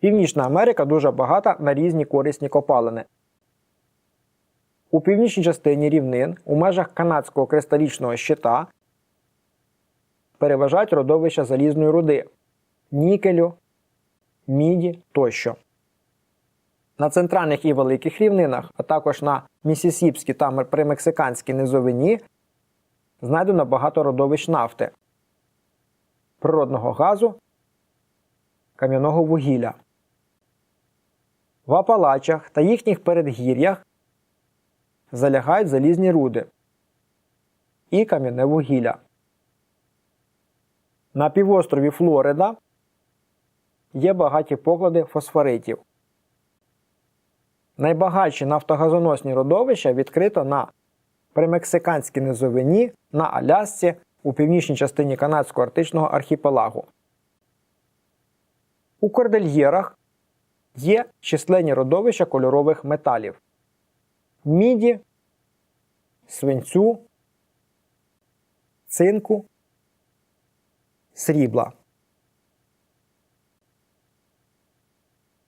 Північна Америка дуже багата на різні корисні копалини. У північній частині рівнин у межах канадського кристалічного щита переважають родовища залізної руди, нікелю, міді тощо. На центральних і великих рівнинах, а також на Місісіпській та примексиканській низовині знайдено багато родовищ нафти, природного газу, кам'яного вугілля. В Апалачах та їхніх передгір'ях залягають залізні руди і кам'яне вугілля. На півострові Флорида є багаті поклади фосфоритів. Найбагатші нафтогазоносні родовища відкрито на примексиканській низовині на Алясці у північній частині канадського арктичного архіпелагу. У кордельєрах є численні родовища кольорових металів міді, свинцю, цинку, срібла.